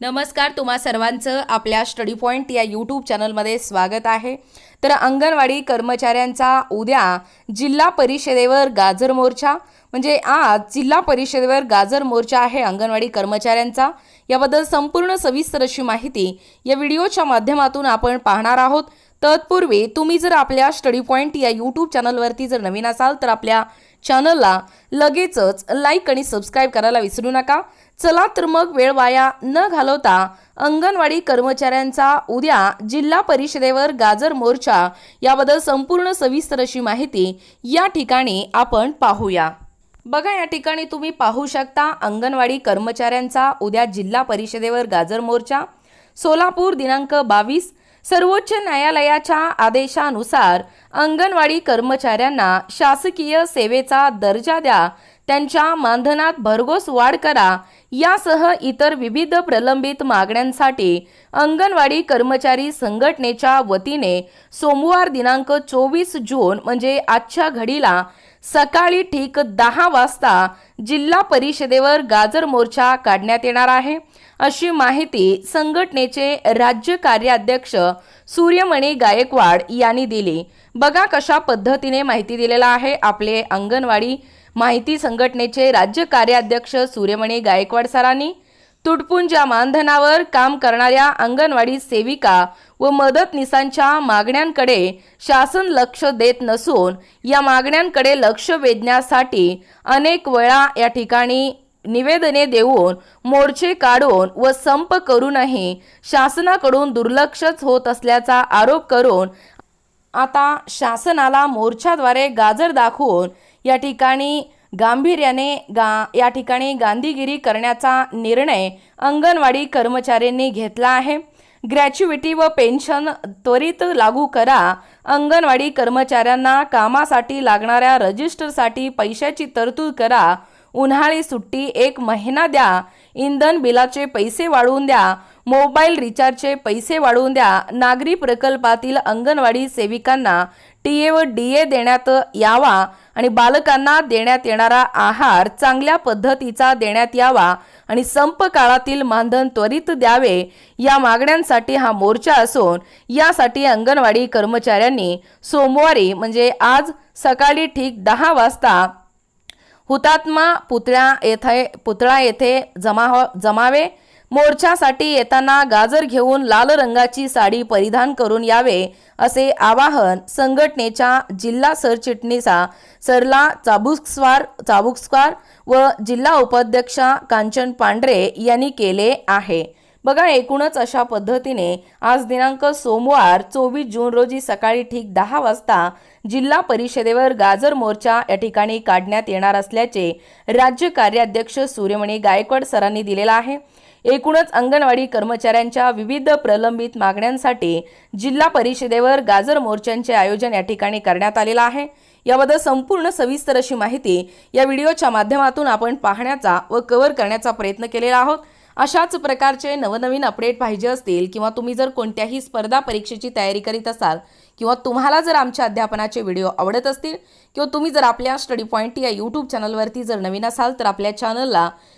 नमस्कार तुम्हा सर्वांचं आपल्या स्टडी पॉईंट या यूट्यूब चॅनलमध्ये स्वागत आहे. तर अंगणवाडी कर्मचाऱ्यांचा उद्या जिल्हा परिषदेवर गाजर मोर्चा म्हणजे आज जिल्हा परिषदेवर गाजर मोर्चा आहे अंगणवाडी कर्मचाऱ्यांचा. याबद्दल संपूर्ण सविस्तर अशी माहिती या व्हिडिओच्या माध्यमातून आपण पाहणार आहोत. तत्पूर्वी तुम्ही जर आपल्या स्टडी पॉईंट या यूट्यूब चॅनलवरती जर नवीन असाल तर आपल्या चॅनलला लगेचच लाईक आणि सबस्क्राईब करायला विसरू नका. चला तर मग वेळ वाया न घालवता अंगणवाडी कर्मचाऱ्यांचा उद्या जिल्हा परिषदेवर गाजर मोर्चा. याबद्दल संपूर्ण सविस्तर अशी माहिती या ठिकाणी आपण पाहूया. बघा या ठिकाणी तुम्ही पाहू शकता अंगणवाडी कर्मचाऱ्यांचा उद्या जिल्हा परिषदेवर गाजर मोर्चा. सोलापूर दिनांक बावीस सर्वोच्च न्यायालयाच्या आदेशानुसार अंगणवाडी कर्मचाऱ्यांना शासकीय सेवेचा दर्जा द्या त्यांच्या मानधनात भरघोस वाढ करा यासह इतर विविध प्रलंबित मागण्यांसाठी अंगणवाडी कर्मचारी संघटनेच्या वतीने सोमवार दिनांक चोवीस जून म्हणजे आजच्या घडीला सकाळी ठीक दहा वाजता जिल्हा परिषदेवर गाजर मोर्चा काढण्यात येणार आहे. अशी माहिती संघटनेचे राज्य कार्याध्यक्ष सूर्यमणी गायकवाड यांनी दिली. बघा कशा पद्धतीने माहिती दिलेला आहे आपले अंगणवाडी माहिती संघटनेचे राज्य कार्याध्यक्ष सूर्यमणी गायकवाड सरांनी. तुटपुंजा मानधनावर काम करणाऱ्या अंगणवाडी सेविका व मदतनीसांच्या मागण्यांकडे शासन लक्ष देत नसून या मागण्यांकडे लक्ष वेधण्यासाठी अनेक वेळा या ठिकाणी निवेदने देऊन मोर्चे काढून व संप करूनही शासनाकडून दुर्लक्षच होत असल्याचा आरोप करून आता शासनाला मोर्चाद्वारे गाजर दाखवून या ठिकाणी गांभीर्याने गा या ठिकाणी गांधीगिरी करण्याचा निर्णय अंगणवाडी कर्मचाऱ्यांनी घेतला आहे. ग्रॅच्युइटी व पेन्शन त्वरित लागू करा. अंगणवाडी कर्मचाऱ्यांना कामासाठी लागणाऱ्या रजिस्टरसाठी पैशाची तरतूद करा. उन्हाळी सुट्टी एक महिना द्या. इंधन बिलाचे पैसे वाढवून द्या. मोबाईल रिचार्जचे पैसे वाढवून द्या. नागरी प्रकल्पातील अंगणवाडी सेविकांना टी ए व डी ए देण्यात यावा आणि बालकांना देण्यात येणारा आहार चांगल्या पद्धतीचा देण्यात यावा आणि संप काळातील मानधन त्वरित द्यावे या मागण्यांसाठी हा मोर्चा असून यासाठी अंगणवाडी कर्मचाऱ्यांनी सोमवारी म्हणजे आज सकाळी ठीक दहा वाजता हुतात्मा पुतळ्या येथे पुतळा येथे जमा हो-, जमावे. मोर्चासाठी येताना गाजर घेऊन लाल रंगाची साडी परिधान करून यावे असे आवाहन संघटनेच्या जिल्हा सरचिटणीसा सरला चाबुस्वार चाबुकस्वार व जिल्हा उपाध्यक्षा कांचन पांढरे यांनी केले आहे. बघा एकूणच अशा पद्धतीने आज दिनांक सोमवार चोवीस जून रोजी सकाळी ठीक दहा वाजता जिल्हा परिषदेवर गाजर मोर्चा या ठिकाणी काढण्यात येणार असल्याचे राज्य कार्याध्यक्ष सूर्यमणी गायकवाड सरांनी दिलेला आहे. एकूणच अंगणवाडी कर्मचाऱ्यांच्या विविध प्रलंबित मागण्यांसाठी जिल्हा परिषदेवर गाजर मोर्चांचे आयोजन या ठिकाणी करण्यात आलेलं आहे. याबद्दल संपूर्ण सविस्तर अशी माहिती या व्हिडिओच्या माध्यमातून आपण पाहण्याचा व कव्हर करण्याचा प्रयत्न केलेला आहोत. अशाच प्रकारचे नवनवीन अपडेट पाहिजे असतील किंवा तुम्ही जर कोणत्याही स्पर्धा परीक्षेची तयारी करीत असाल किंवा तुम्हाला जर आमच्या अध्यापनाचे व्हिडिओ आवडत असतील किंवा तुम्ही जर आपल्या स्टडी पॉईंट या यूट्यूब चॅनलवरती जर नवीन असाल तर आपल्या चॅनलला